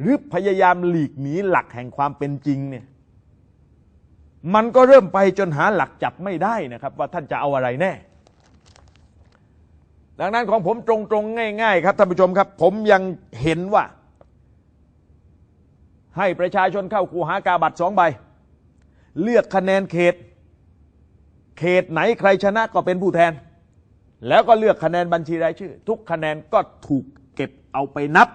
หรือพยายามหลีกหนีหลักแห่งความเป็นจริงเนี่ยมันก็เริ่มไปจนหาหลักจับไม่ได้นะครับ ว่าท่านจะเอาอะไรแน่ ดังนั้นของผมตรงๆง่าย ๆ ครับท่านผู้ชมครับ ผมยังเห็นว่า ให้ประชาชนเข้าคูหากาบัตรสองใบ เลือกคะแนนเขต เขตไหนใครชนะก็เป็นผู้แทน แล้วก็เลือกคะแนนบัญชีรายชื่อ ทุกคะแนนก็ถูกเก็บเอาไปนับ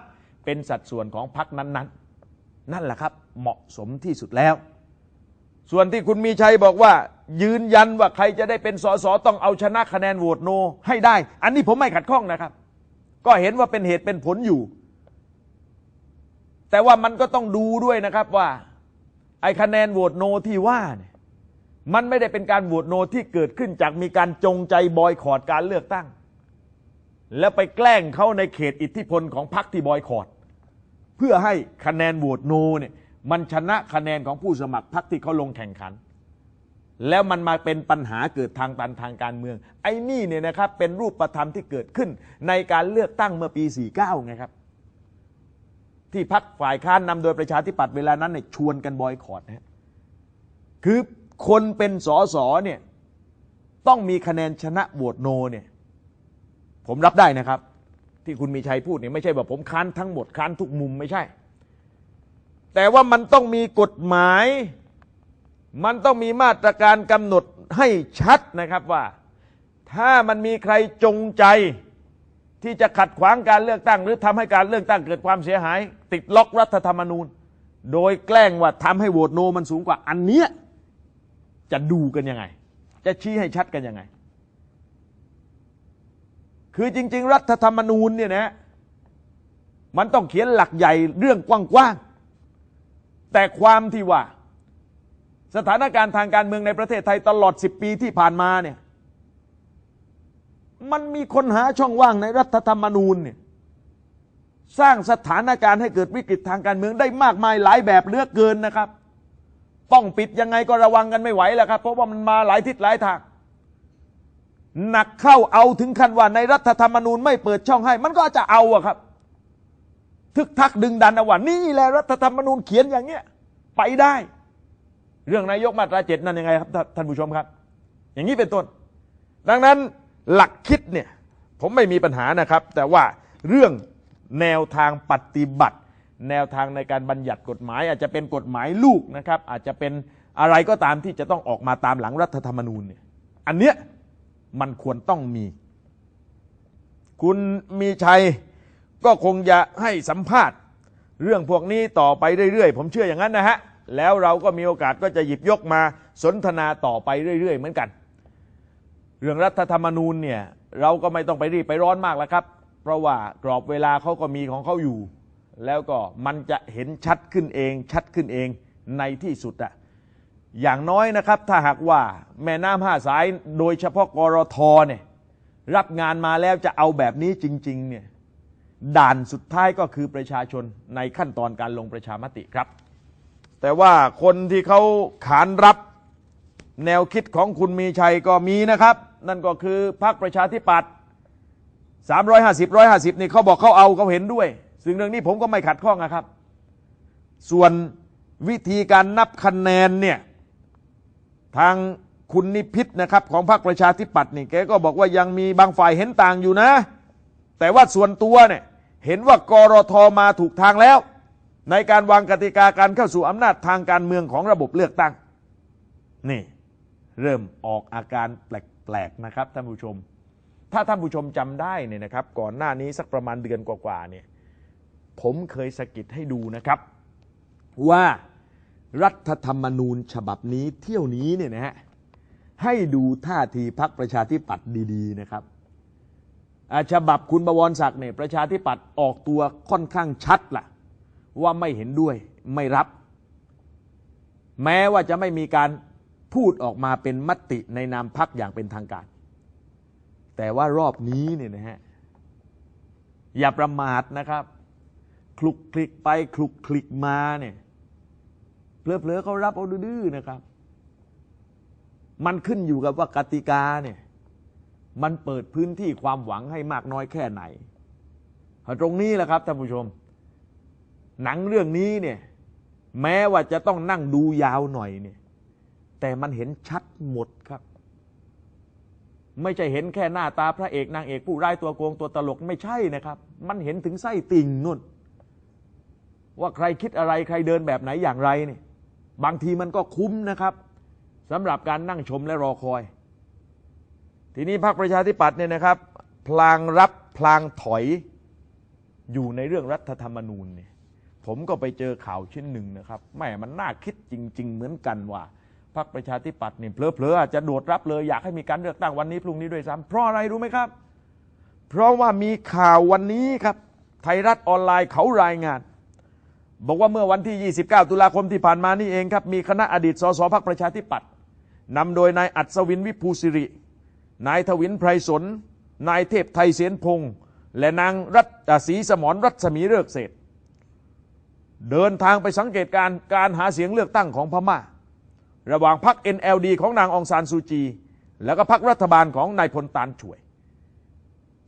เป็นสัดส่วนของพรรคนั้นๆนั่นแหละครับเหมาะสมที่สุดแล้ว ส่วนที่คุณมีชัยบอกว่า ยืนยันว่าใครจะได้เป็นสสต้องเอาชนะคะแนนโหวตโน ให้ได้ อันนี้ผมไม่ขัดข้องนะครับ ก็เห็นว่าเป็นเหตุเป็นผลอยู่ แต่ว่ามันก็ต้องดูด้วยนะครับว่าไอ้คะแนนโหวตโนที่ว่าเนี่ยมันไม่ได้เป็นการโหวตโนที่เกิดขึ้นจากมีการจงใจบอยคอรดการเลือกตั้ง แล้วไปแกล้งเขาในเขตอิทธิพลของพรรคที่บอยคอรด เพื่อให้คะแนนโหวตโนเนี่ยมันชนะคะแนนของผู้สมัครพรรคที่เขาลงแข่งขัน แล้วมันมาเป็นปัญหาเกิดทางตันทางการเมือง ไอ้นี่เนี่ยนะครับเป็นรูปประธรรมที่เกิดขึ้นในการเลือกตั้งเมื่อปี 49 ไงครับ ที่พักฝ่ายค้านนำโดยประชาธิปัตย์เวลานั้นเนี่ยชวนกันบอยคอรดนะคือคนเป็นสอสอเนี่ยต้องมีคะแนนชนะโหวตโนเนี่ยผมรับได้นะครับ ที่คุณมีชัยพูดเนี่ยไม่ใช่ว่าผมค้านทั้งหมดค้านทุกมุมไม่ใช่ แต่ว่ามันต้องมีกฎหมาย มันต้องมีมาตรการกำหนดให้ชัดนะครับว่า ถ้ามันมีใครจงใจ ที่จะขัดขวางการเลือกตั้ง หรือทำให้การเลือกตั้งเกิดความเสียหาย ติดล็อกรัฐธรรมนูญ โดยแกล้งว่าทำให้โหวตโนมันสูงกว่าอันเนี้ยจะดูกันยังไง จะชี้ให้ชัดกันยังไง คือจริง ๆ รัฐธรรมนูญเนี่ยนะมันต้องเขียนหลักใหญ่เรื่องกว้างๆแต่ความที่ว่า สถานการณ์ทางการเมืองในประเทศไทยตลอด 10 ปีที่ผ่านมาเนี่ยมันมีคนหาช่องว่างในรัฐธรรมนูญเนี่ยสร้างสถานการณ์ให้เกิดวิกฤตทางการเมืองได้มากมายหลายแบบเลือกเกินนะครับ ต้องปิดยังไงก็ระวังกันไม่ไหวแล้วครับ เพราะว่ามันมาหลายทิศหลายทาง หนักเข้าเอาถึงขั้นว่าในรัฐธรรมนูญไม่เปิดช่องให้ มันก็จะเอาอะครับ ทึกทักดึงดันเอาว่านี่แหละรัฐธรรมนูญเขียนอย่างเงี้ย ไปได้ เรื่องนายกมาตราเจ็ดนั่นยังไงครับท่านผู้ชมครับ อย่างนี้เป็นต้น ดังนั้นหลักคิดเนี่ย ผมไม่มีปัญหานะครับ แต่ว่าเรื่องแนวทางปฏิบัติ แนวทางในการบัญญัติกฎหมาย อาจจะเป็นกฎหมายลูกนะครับ อาจจะเป็นอะไรก็ตามที่จะต้องออกมาตามหลังรัฐธรรมนูญเนี่ยอันเนี้ย มันควรต้องมี คุณมีชัยก็คงจะให้สัมภาษณ์ เรื่องพวกนี้ต่อไปเรื่อยๆ ผมเชื่ออย่างนั้นนะฮะ แล้วเราก็มีโอกาสก็จะหยิบยกมาสนทนาต่อไปเรื่อยๆ เหมือนกัน เรื่องรัฐธรรมนูญเนี่ยเราก็ไม่ต้องไปรีบไปร้อนมากแล้วครับ เพราะว่ากรอบเวลาเขาก็มีของเขาอยู่ แล้วก็มันจะเห็นชัดขึ้นเอง ชัดขึ้นเองในที่สุดอะ อย่างน้อยนะครับ ถ้าหากว่าแม่น้ำห้าสายโดยเฉพาะกรทเนี่ยรับงานมาแล้วจะเอาแบบนี้จริงๆเนี่ยด่านสุดท้ายก็คือประชาชนในขั้นตอนการลงประชามติครับ แต่ว่าคนที่เขาขานรับแนวคิดของคุณมีชัยก็มีนะครับ นั่นก็คือพรรคประชาธิปัตย์350 150นี่เขาบอกเขาเอาเขาเห็นด้วย ซึ่งเรื่องนี้ผมก็ไม่ขัดข้องนะครับ ส่วนวิธีการนับคะแนนเนี่ย ทางคุณนิพิษนะครับ ของพรรคประชาธิปัตย์นี่แกก็บอกว่ายังมีบางฝ่ายเห็นต่างอยู่นะ แต่ว่าส่วนตัวเนี่ยเห็นว่ากรทมาถูกทางแล้ว ในการวางกติกาการเข้าสู่อำนาจทางการเมืองของระบบเลือกตั้ง นี่ เริ่มออกอาการแปลกๆนะครับท่านผู้ชม ถ้าท่านผู้ชมจำได้เนี่ยนะครับ ก่อนหน้านี้สักประมาณเดือนกว่าๆเนี่ยผมเคยสกิดให้ดูนะครับ ว่า รัฐธรรมนูญฉบับนี้เที่ยวนี้เนี่ยนะฮะให้ดูท่าทีพักประชาธิปัตย์ดีๆนะครับอาฉบับคุณบวรศักดิ์เนี่ยประชาธิปัตย์ออกตัวค่อนข้างชัดล่ะ ว่าไม่เห็นด้วยไม่รับ แม้ว่าจะไม่มีการพูดออกมาเป็นมติในนามพักอย่างเป็นทางการ แต่ว่ารอบนี้เนี่ยนะฮะอย่าประมาทนะครับ คลุกคลิกไปคลุกคลิกมาเนี่ย เพลอๆเขารับเอาดื้อนะครับ มันขึ้นอยู่กับว่ากติกาเนี่ย มันเปิดพื้นที่ความหวังให้มากน้อยแค่ไหนตรงนี้แหละครับท่านผู้ชม หนังเรื่องนี้เนี่ย แม้ว่าจะต้องนั่งดูยาวหน่อยเนี่ย แต่มันเห็นชัดหมดครับ ไม่ใช่เห็นแค่หน้าตาพระเอกนางเอกผู้ร้ายตัวโกงตัวตลกไม่ใช่นะครับ มันเห็นถึงไส้ติ่งนุ่นว่าใครคิดอะไรใครเดินแบบไหนอย่างไรเนี่ย บางทีมันก็คุ้มนะครับสำหรับการนั่งชมและรอคอย ทีนี้พรรคประชาธิปัตย์เนี่ยนะครับ พลางรับพลางถอยอยู่ในเรื่องรัฐธรรมนูญเนี่ยผมก็ไปเจอข่าวชิ้นหนึ่งนะครับแม่มันน่าคิดจริง ๆ เหมือนกันว่าพรรคประชาธิปัตย์เนี่ยเพลอๆอาจจะโดดรับเลยอยากให้มีการเลือกตั้งวันนี้พรุ่งนี้ด้วยซ้ำเพราะอะไรรู้ไหมครับ เพราะว่ามีข่าววันนี้ครับ ไทยรัฐออนไลน์เขารายงาน บอกว่าเมื่อวันที่ 29 ตุลาคมที่ผ่านมานี่เองครับ มีคณะอดีตสสพรรคประชาธิปัตย์นำโดยนายอัศวินวิภูสิริ นายทวินไพรสน นายเทพไทยเสียนพงษ์และนางรัตศรีสมรรัศมีเลิกเศษเดินทางไปสังเกตการการหาเสียงเลือกตั้งของพม่า ระหว่างพรรค NLD ของนางองซานซูจี แล้วก็พรรครัฐบาลของนายพลตานช่วย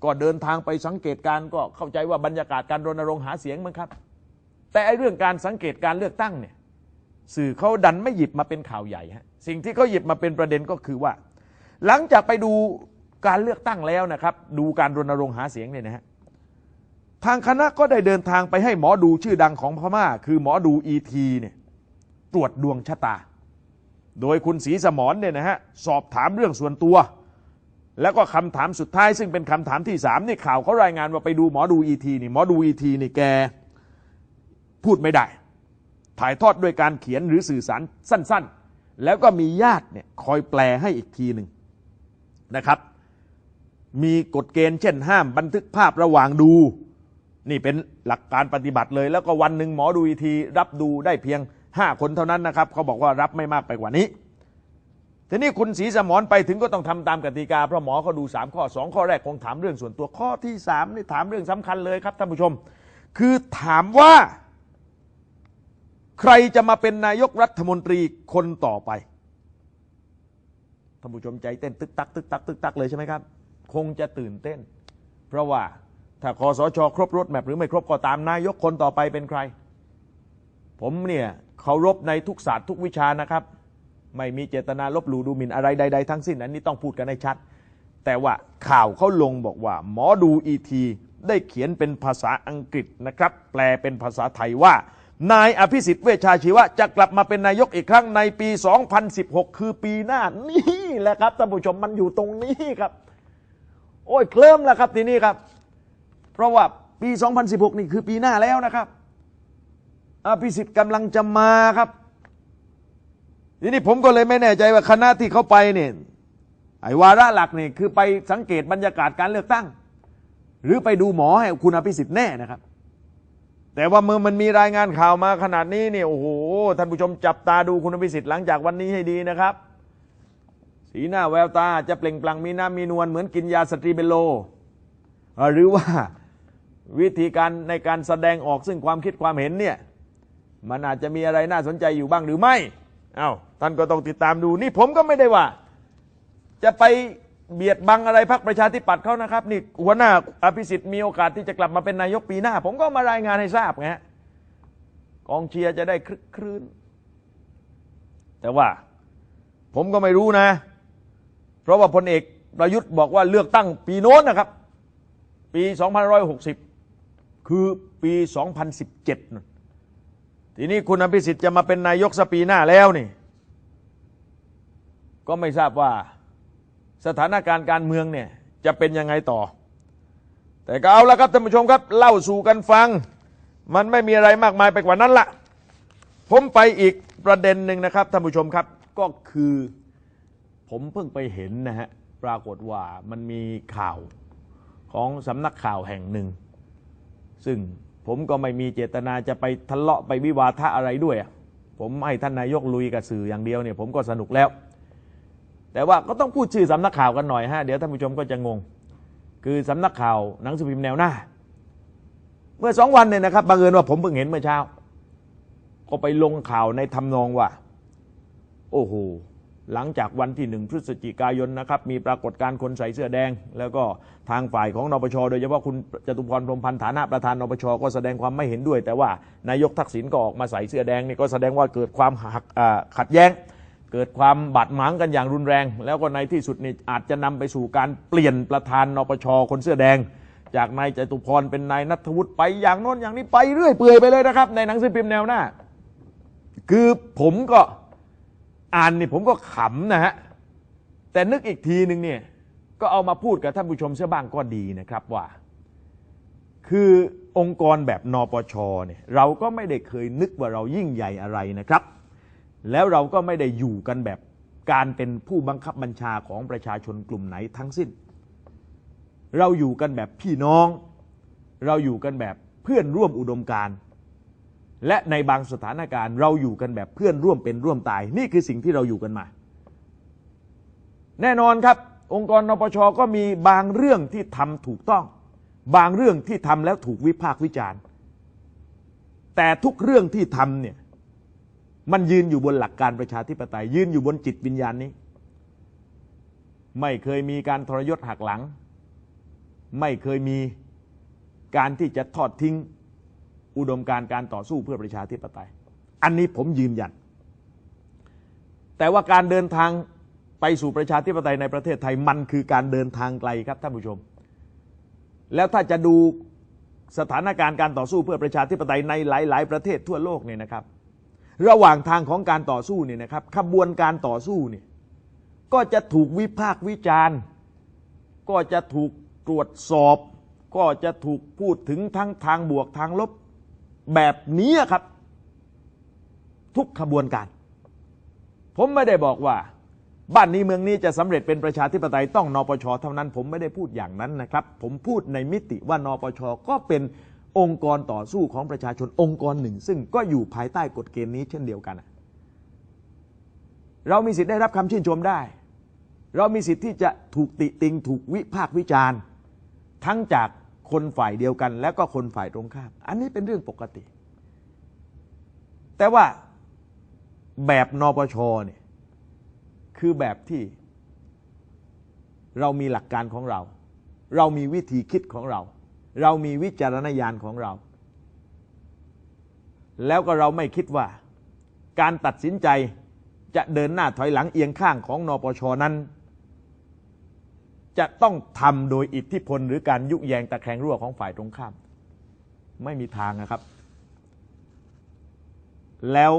ก็เดินทางไปสังเกตการก็เข้าใจว่าบรรยากาศการรณรงค์หาเสียงมั้งครับ แต่ไอ้เรื่องการสังเกตการเลือกตั้งเนี่ยสื่อเขาดันไม่หยิบมาเป็นข่าวใหญ่ฮะสิ่งที่เขาหยิบมาเป็นประเด็นก็คือว่า หลังจากไปดูการเลือกตั้งแล้วนะครับ ดูการรณรงค์หาเสียงเนี่ยนะฮะทางคณะก็ได้เดินทางไปให้หมอดูชื่อดังของพม่า คือหมอดูอีทีเนี่ยตรวจดวงชะตา โดยคุณศรีสมรเนี่ยนะฮะสอบถามเรื่องส่วนตัว แล้วก็คำถามสุดท้ายซึ่งเป็นคำถามที่สามนี่ข่าวเขารายงานว่าไปดูหมอดูอีทีนี่หมอดูอีทีนี่แก พูดไม่ได้ ถ่ายทอดด้วยการเขียนหรือสื่อสารสั้นๆ แล้วก็มีญาติเนี่ยคอยแปลให้อีกทีหนึ่งนะครับ มีกฎเกณฑ์เช่นห้ามบันทึกภาพระหว่างดู นี่เป็นหลักการปฏิบัติเลย แล้วก็วันหนึ่งหมอดูอีทีรับดูได้เพียง 5 คนเท่านั้นนะครับเขาบอกว่ารับไม่มากไปกว่านี้ทีนี้คุณศรีสมรไปถึงก็ต้องทำตามกติกาเพราะหมอเขาดู 3 ข้อ 2 ข้อแรกคงถามเรื่องส่วนตัวข้อที่3นี่ถามเรื่องสำคัญเลยครับท่านผู้ชม คือถามว่า ใครจะมาเป็นนายกรัฐมนตรีคนต่อไปท่านผู้ชมใจเต้นตึกตักตึกตักตึกตักเลยใช่ไหมครับ คงจะตื่นเต้น เพราะว่าถ้าคอสช ครบรถแมพหรือไม่ครบก็ตามนายกคนต่อไปเป็นใคร ผมเนี่ยเคารพในทุกศาสตร์ทุกวิชานะครับ ไม่มีเจตนาลบหลู่ดูหมิ่นอะไรใด ๆ ทั้งสิ้นอันนี้ต้องพูดกันให้ชัด แต่ว่าข่าวเขาลงบอกว่า หมอดูอีทีได้เขียนเป็นภาษาอังกฤษนะครับ แปลเป็นภาษาไทยว่า นายอภิสิทธิ์เวชชาชีวะจะกลับมาเป็นนายกอีกครั้งในปี 2016 คือปีหน้านี่แหละครับท่านผู้ชมมันอยู่ตรงนี้ครับ โอ้ยเคลิ้มแล้วครับทีนี้ครับ เพราะว่าปี 2016 นี่คือปีหน้าแล้วนะครับอภิสิทธิ์กำลังจะมาครับทีนี้ผมก็เลยไม่แน่ใจว่าคณะที่เขาไปเนี่ยไอ้วาระหลักเนี่ยคือไปสังเกตบรรยากาศการเลือกตั้ง หรือไปดูหมอให้คุณอภิสิทธิ์แน่นะครับ แต่ว่าเมื่อมันมีรายงานข่าวมาขนาดนี้เนี่ยโอ้โหท่านผู้ชมจับตาดูคุณอภิสิทธิ์หลังจากวันนี้ให้ดีนะครับ สีหน้าแววตาจะเปล่งปลั่งมีหน้ำมีนวลเหมือนกินยาสตรีเบโล หรือว่าวิธีการในการแสดงออกซึ่งความคิดความเห็นเนี่ยมันอาจจะมีอะไรน่าสนใจอยู่บ้างหรือไม่เอา้าท่านก็ต้องติดตามดูนี่ผมก็ไม่ได้ว่า จะไป เบียดบังอะไรพรรคประชาธิปัตย์เขานะครับ นี่หัวหน้าอภิสิทธิ์มีโอกาสที่จะกลับมาเป็นนายกปีหน้า ผมก็มารายงานให้ทราบไงฮะกองเชียร์จะได้คลึกครื้นแต่ว่าผมก็ไม่รู้นะ เพราะว่าพลเอกประยุทธ์บอกว่าเลือกตั้งปีโน้นนะครับ ปี 2560 คือปี 2017 ทีนี้คุณอภิสิทธิ์จะมาเป็นนายกสปีหน้าแล้วนี่ ก็ไม่ทราบว่า สถานการณ์การเมืองเนี่ยจะเป็นยังไงต่อ แต่ก็เอาละครับท่านผู้ชมครับ เล่าสู่กันฟัง มันไม่มีอะไรมากมายไปกว่านั้นละผมไปอีกประเด็นหนึ่งนะครับท่านผู้ชมครับก็คือผมเพิ่งไปเห็นนะฮะปรากฏว่ามันมีข่าวของสำนักข่าวแห่งหนึ่ง ซึ่งผมก็ไม่มีเจตนาจะไปทะเลาะไปวิวาทะอะไรด้วย ผมให้ท่านนายกลุยกับสื่ออย่างเดียวเนี่ยผมก็สนุกแล้ว แต่ว่าก็ต้องพูดชื่อสำนักข่าวกันหน่อยฮะเดี๋ยวท่านผู้ชมก็จะงง คือสำนักข่าวหนังสือพิมพ์แนวหน้า เมื่อสองวันเนี่ยนะครับบังเอิญว่าผมเพิ่งเห็นเมื่อเช้า ก็ไปลงข่าวในทำนองว่า โอ้โหหลังจากวันที่หนึ่งพฤศจิกายนนะครับ มีปรากฏการณ์คนใส่เสื้อแดง แล้วก็ทางฝ่ายของนปช โดยเฉพาะคุณจตุพรพรมพันธ์ฐานะประธานนปช ก็แสดงความไม่เห็นด้วย แต่ว่านายกทักษิณก็ออกมาใส่เสื้อแดงนี่ก็แสดงว่าเกิดความหักขัดแย้ง เกิดความบาดหมางกันอย่างรุนแรง แล้วก็ในที่สุดนี่อาจจะนำไปสู่การเปลี่ยนประธานนปชคนเสื้อแดง จากนายจตุพรเป็นนายนัทวุฒิไปอย่างโน้นอย่างนี้ไปเรื่อยเปื่อยไปเลยนะครับ ในหนังสือพิมพ์แนวหน้า คือผมก็อ่านนี่ผมก็ขำนะฮะแต่นึกอีกทีหนึ่งเนี่ยก็เอามาพูดกับท่านผู้ชมเสียบ้างก็ดีนะครับว่า คือองค์กรแบบนปชเนี่ยเราก็ไม่ได้เคยนึกว่าเรายิ่งใหญ่อะไรนะครับ แล้วเราก็ไม่ได้อยู่กันแบบการเป็นผู้บังคับบัญชาของประชาชนกลุ่มไหนทั้งสิ้น เราอยู่กันแบบพี่น้อง เราอยู่กันแบบเพื่อนร่วมอุดมการณ์และในบางสถานการณ์เราอยู่กันแบบเพื่อนร่วมเป็นร่วมตาย นี่คือสิ่งที่เราอยู่กันมา แน่นอนครับ องค์กรนปชก็มีบางเรื่องที่ทำถูกต้อง บางเรื่องที่ทำแล้วถูกวิพากษ์วิจารณ์ แต่ทุกเรื่องที่ทำเนี่ย มันยืนอยู่บนหลักการประชาธิปไตย ยืนอยู่บนจิตวิญญาณนี้ ไม่เคยมีการทรยศหักหลัง ไม่เคยมีการที่จะทอดทิ้งอุดมการการต่อสู้เพื่อประชาธิปไตย อันนี้ผมยืนยัน แต่ว่าการเดินทางไปสู่ประชาธิปไตยในประเทศไทยมันคือการเดินทางไกลครับท่านผู้ชม แล้วถ้าจะดูสถานการณ์การต่อสู้เพื่อประชาธิปไตยในหลาย ๆ ประเทศทั่วโลกเนี่ยนะครับ ระหว่างทางของการต่อสู้เนี่ยนะครับขบวนการต่อสู้เนี่ยก็จะถูกวิพากษ์วิจารณ์ ก็จะถูกตรวจสอบ ก็จะถูกพูดถึงทั้งทางบวกทางลบแบบนี้ครับ ทุกขบวนการ ผมไม่ได้บอกว่า บ้านนี้เมืองนี้จะสำเร็จเป็นประชาธิปไตยต้องนปชเท่านั้น ผมไม่ได้พูดอย่างนั้นนะครับ ผมพูดในมิติว่านปชก็เป็น องค์กรต่อสู้ของประชาชนองค์กรหนึ่ง ซึ่งก็อยู่ภายใต้กฎเกณฑ์นี้เช่นเดียวกัน เรามีสิทธิ์ได้รับคำชื่นชมได้ เรามีสิทธิ์ที่จะถูกติติง ถูกวิพากษ์วิจารณ์ ทั้งจากคนฝ่ายเดียวกัน แล้วก็คนฝ่ายตรงข้าม อันนี้เป็นเรื่องปกติ แต่ว่าแบบนปชเนี่ยคือแบบที่เรามีหลักการของเรา เรามีวิธีคิดของเรา เรามีวิจารณญาณของเรา แล้วก็เราไม่คิดว่า การตัดสินใจจะเดินหน้าถอยหลังเอียงข้างของนปชนั้น จะต้องทำโดยอิทธิพลหรือการยุแยงตะแคงรั่วของฝ่ายตรงข้าม ไม่มีทางนะครับ แล้ว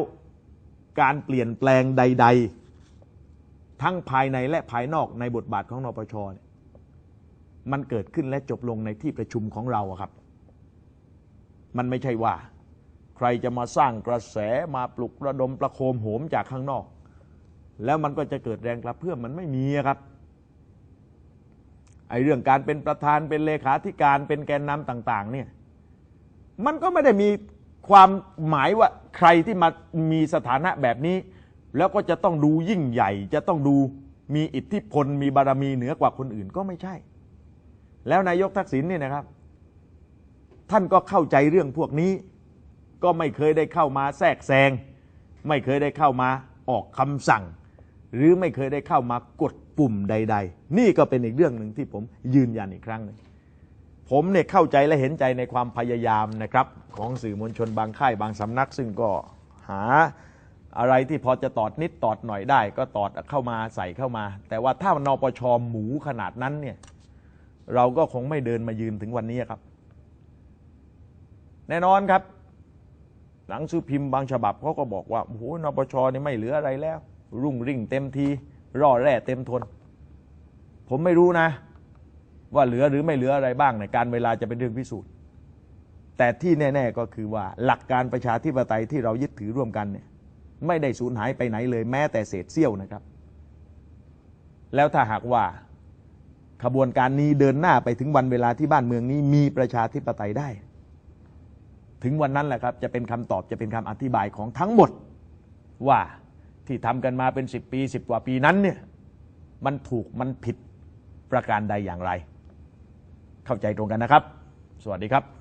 การเปลี่ยนแปลงใด ๆ ทั้งภายในและภายนอกในบทบาทของนปชเนี่ย มันเกิดขึ้นและจบลงในที่ประชุมของเราครับ มันไม่ใช่ว่า ใครจะมาสร้างกระแสมาปลุกระดมประโคมโหมจากข้างนอก แล้วมันก็จะเกิดแรงกระเพื่อมมันไม่มีครับไอ้เรื่องการเป็นประธานเป็นเลขาธิการเป็นแกนนำต่าง ๆ เนี่ย มันก็ไม่ได้มีความหมายว่าใครที่มามีสถานะแบบนี้ แล้วก็จะต้องดูยิ่งใหญ่ จะต้องดูมีอิทธิพลมีบารมีเหนือกว่าคนอื่นก็ไม่ใช่ แล้วนายกทักษิณเนี่ยนะครับ ท่านก็เข้าใจเรื่องพวกนี้ ก็ไม่เคยได้เข้ามาแทรกแซง ไม่เคยได้เข้ามาออกคำสั่ง หรือไม่เคยได้เข้ามากดปุ่มใด ๆ นี่ก็เป็นอีกเรื่องหนึ่งที่ผมยืนยันอีกครั้งหนึ่งผมเนี่ยเข้าใจและเห็นใจในความพยายามนะครับของสื่อมวลชนบางค่ายบางสำนัก ซึ่งก็หาอะไรที่พอจะตอดนิดตอดหน่อยได้ ก็ตอดเข้ามาใส่เข้ามา แต่ว่าถ้านปชหมูขนาดนั้นเนี่ย เราก็คงไม่เดินมายืนถึงวันนี้ครับ แน่นอนครับ หนังสือพิมพ์บางฉบับเขาก็บอกว่าโอ้โหนปชนี่ไม่เหลืออะไรแล้ว รุ่งริ่งเต็มทีร่อแร่เต็มทน ผมไม่รู้นะ ว่าเหลือหรือไม่เหลืออะไรบ้างในการเวลาจะเป็นเรื่องพิสูจน์ แต่ที่แน่ ๆก็คือว่าหลักการประชาธิปไตยที่เรายึดถือร่วมกันเนี่ย ไม่ได้สูญหายไปไหนเลยแม้แต่เศษเสี้ยวนะครับ แล้วถ้าหากว่า ขบวนการนี้เดินหน้าไปถึงวันเวลาที่บ้านเมืองนี้มีประชาธิปไตยได้ ถึงวันนั้นแหละครับจะเป็นคำตอบจะเป็นคำอธิบายของทั้งหมด ว่าที่ทำกันมาเป็นสิบปีสิบกว่าปีนั้นเนี่ยมันถูกมันผิดประการใดอย่างไร เข้าใจตรงกันนะครับ สวัสดีครับ